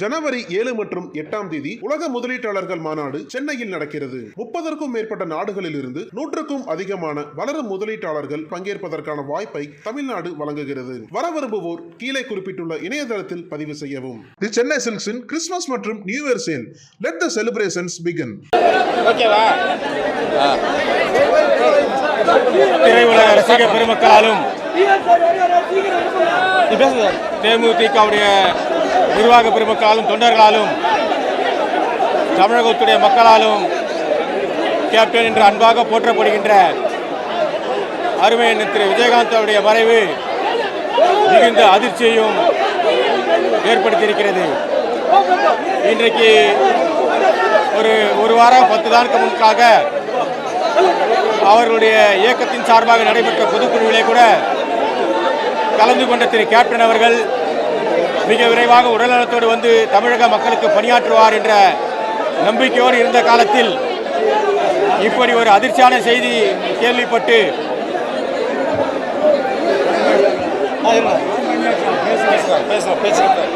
ஜனவரி ஏழு மற்றும் எட்டாம் தேதி உலக முதலீட்டாளர்கள் மாநாடு சென்னையில் நடக்கிறது. முப்பதற்கும் மேற்பட்ட நாடுகளில் இருந்து நூற்றுக்கும் அதிகமான வளரும் முதலீட்டாளர்கள் பங்கேற்பதற்கான வாய்ப்பை தமிழ்நாடு வழங்குகிறது. வர விரும்புவோர் கீழே குறிப்பிட்டுள்ள இணையதளத்தில் பதிவு செய்யவும். தி சென்னை சில்க்ஸின் கிறிஸ்துமஸ் மற்றும் new year sale. Let the celebrations begin ஓகேவா? திரையுலக ரசிக பெருமக்களாலும் தேமுதிகவுடைய நிர்வாக பெருமக்களாலும் தொண்டர்களாலும் தமிழகத்துடைய மக்களாலும் கேப்டன் என்று அன்பாக போற்றப்படுகின்ற அருமை எண்ணம் திரு விஜயகாந்த் அவருடைய மறைவு மிகுந்த அதிர்ச்சியையும் ஏற்படுத்தியிருக்கிறது. இன்றைக்கு ஒரு ஒரு வாரம் பத்து நாளுக்கு முன்பாக அவர்களுடைய இயக்கத்தின் சார்பாக நடைபெற்ற பொதுக்குழுவிலே கூட கலந்து கொண்ட திரு கேப்டன் அவர்கள் மிக விரைவாக உடல்நலத்தோடு வந்து தமிழக மக்களுக்கு பணியாற்றுவார் என்ற நம்பிக்கையோடு இருந்த காலத்தில் இப்படி ஒரு அதிர்ச்சியான செய்தி கேள்விப்பட்டு பேசுகிறேன்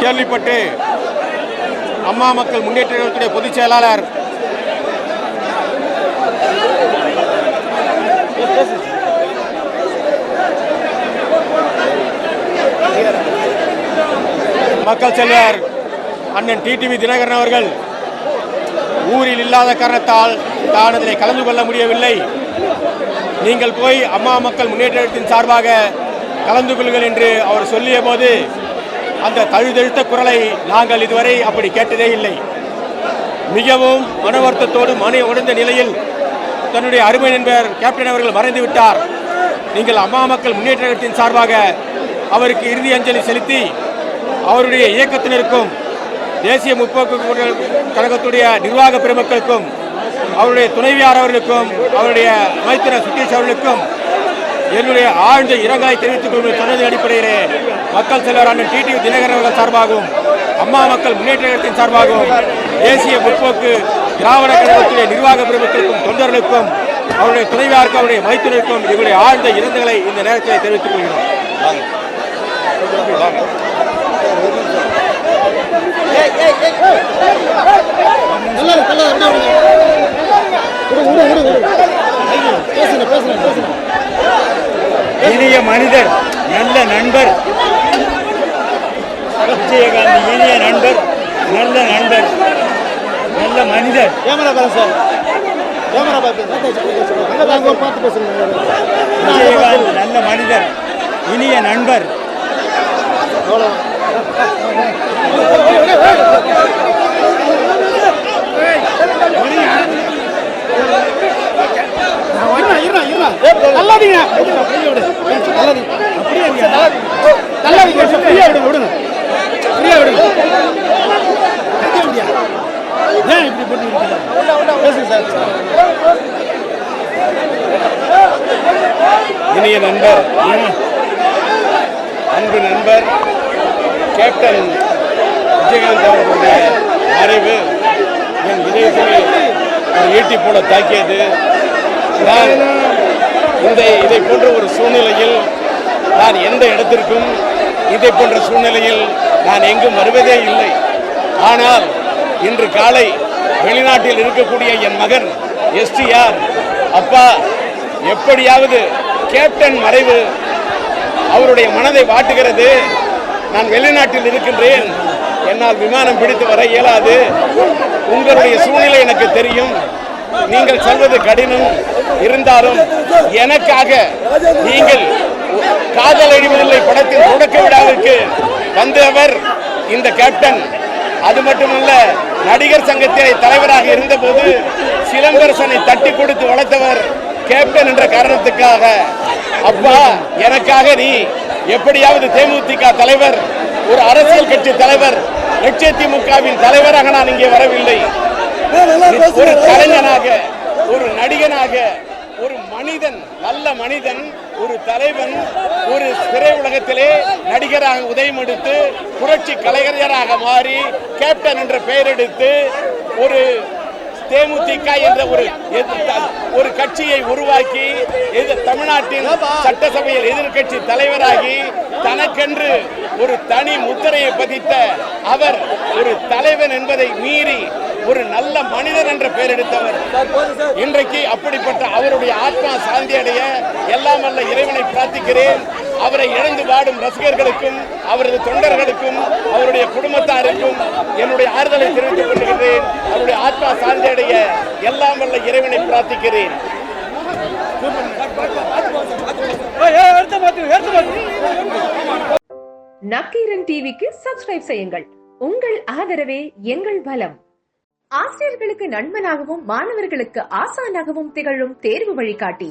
கேள்விப்பட்டு அம்மா மக்கள் முன்னேற்ற பொதுச் செயலாளர் மக்கள் செல்வர். அண்ணன் டிடிவி தினகரன் அவர்கள். ஊரில் இல்லாத காரணத்தால் தான் அதில் கலந்து கொள்ள முடியவில்லை. நீங்கள் போய் அம்மா மக்கள் முன்னேற்றத்தின் சார்பாக கலந்து கொள்ளுங்கள் என்று அவர் சொல்லிய போது அந்த தழுதழுத்த குரலை நாங்கள் இதுவரை அப்படி கேட்டதே இல்லை. மிகவும் மன வருத்தத்தோடு மன உடைந்த நிலையில் தன்னுடைய அருமை நண்பர் கேப்டன் அவர்கள் மறைந்து விட்டார். நீங்கள் அம்மா மக்கள் முன்னேற்றத்தின் சார்பாக அவருக்கு இறுதி அஞ்சலி செலுத்தி அவருடைய இயக்கத்தினருக்கும் தேசிய முற்போக்கு கழகத்துடைய நிர்வாக பெருமக்களுக்கும் அவருடைய துணைவியார் அவர்களுக்கும் அவருடைய மைத்திர சுத்தீஷ் அவர்களுக்கும் என்னுடைய ஆழ்ந்த இரங்கலை தெரிவித்துக் கொள்வது சொன்னதன் அடிப்படையிலே மக்கள் செல்வர் அண்ணன் தினகரன் அவர்கள் சார்பாகவும் அம்மா மக்கள் முன்னேற்றத்தின் சார்பாகவும் தேசிய முற்போக்கு திராவிட கழகத்துடைய நிர்வாக பெருமக்களுக்கும் தொண்டர்களுக்கும் அவருடைய துணைவியாருக்கும் அவருடைய மைத்துனருக்கும் இவருடைய ஆழ்ந்த இரங்கலை இந்த நேரத்தில் தெரிவித்துக் கொள்கிறோம். இனிய மனிதர் நல்ல நண்பர். விஜயகாந்த் இனிய நண்பர் நல்ல நண்பர். நல்ல மனிதர். கேமரா பாருங்க சார் கேமரா பார்த்து பார்த்து பேசுங்க விஜயகாந்த் நல்ல மனிதர். இனிய நண்பர். அவ்வளோ நல்லாதீங்க நல்லாதீங்க ஃப்ரீயா விடுங்க விடுங்க ஃப்ரீயா விடுங்க ஏன் இப்படி போட்டு பேசுங்க சார் இனிய நண்பர் அன்பு நண்பர் கேப்டன் விஜயகாந்த் அவர்களுடைய மறைவு என் இதயத்திலே ஒரு ஈட்டி போல தாக்கியது. நான் இந்த இதை போன்ற ஒரு சூழ்நிலையில் நான் எந்த இடத்திற்கும் இதை போன்ற சூழ்நிலையில் நான் எங்கும் வருவதே இல்லை. ஆனால் இன்று காலை வெளிநாட்டில் இருக்கக்கூடிய என் மகன் எஸ்டிஆர் அப்பா எப்படியாவது கேப்டன் மறைவு அவருடைய மனதை வாட்டுகிறது. நான் வெளிநாட்டில் இருக்கின்றேன். என்னால் விமானம் பிடித்து வர இயலாது. உங்களுடைய சூழ்நிலை எனக்கு தெரியும். நீங்கள் சொல்வது கடினம். இருந்தாலும் எனக்காக நீங்கள் காதல் அழிவதில்லை படத்தின் தொடக்க விழாவிற்கு வந்தவர் இந்த கேப்டன். அது மட்டுமல்ல நடிகர் சங்கத்திலே தலைவராக இருந்தபோது சிலம்பரசனை தட்டி கொடுத்து வளர்த்தவர் கேப்டன் என்ற காரணத்துக்காக. அப்பா எனக்காக நீ எப்படியாவது தேமுதிக தலைவர் ஒரு அரசியல் கட்சி தலைவர் லட்சத்திமுகவின் தலைவராக நான் இங்கே வரவில்லை. ஒரு கலைஞனாக ஒரு நடிகனாக ஒரு மனிதன் நல்ல மனிதன் ஒரு தலைவன் ஒரு திரை உலகத்திலே நடிகராக உதயம் எடுத்து புரட்சி கலைஞராக மாறி கேப்டன் என்ற பெயர் எடுத்து ஒரு தேமுதிக என்ற ஒரு ஒரு கட்சியை உருவாக்கி தமிழ்நாட்டின் சட்டசபையில் எதிர்க்கட்சி தலைவராகி தனக்கென்று ஒரு தனி முத்திரையை பதித்த அவர் ஒரு தலைவன் என்பதை மீறி ஒரு நல்ல மனிதன் என்ற பெயர் எடுத்தவர். இன்றைக்கு அப்படிப்பட்ட அவருடைய ஆத்மா சாந்தி அடைய எல்லாம் அல்ல இறைவனை பிரார்த்திக்கிறேன். அவரை இழந்து வாடும் ரசிகர்களுக்கும் அவரது தொண்டர்களுக்கும் அவருடைய குடும்பத்தாருக்கும் என்னுடைய ஆறுதலை தெரிவித்துக் கொள்கிறேன் அவருடைய ஆத்மா சாந்தி அடைய எல்லாம் வல்ல இறைவனை பிரார்த்திக்கிறேன். நக்கீரன் டிவிக்கு சப்ஸ்கிரைப் செய்யுங்கள். உங்கள் ஆதரவே எங்கள் பலம் ஆசிரியர்களுக்கு நண்பனாகவும் மாணவர்களுக்கு ஆசானாகவும் திகழும் தேர்வு வழிகாட்டி.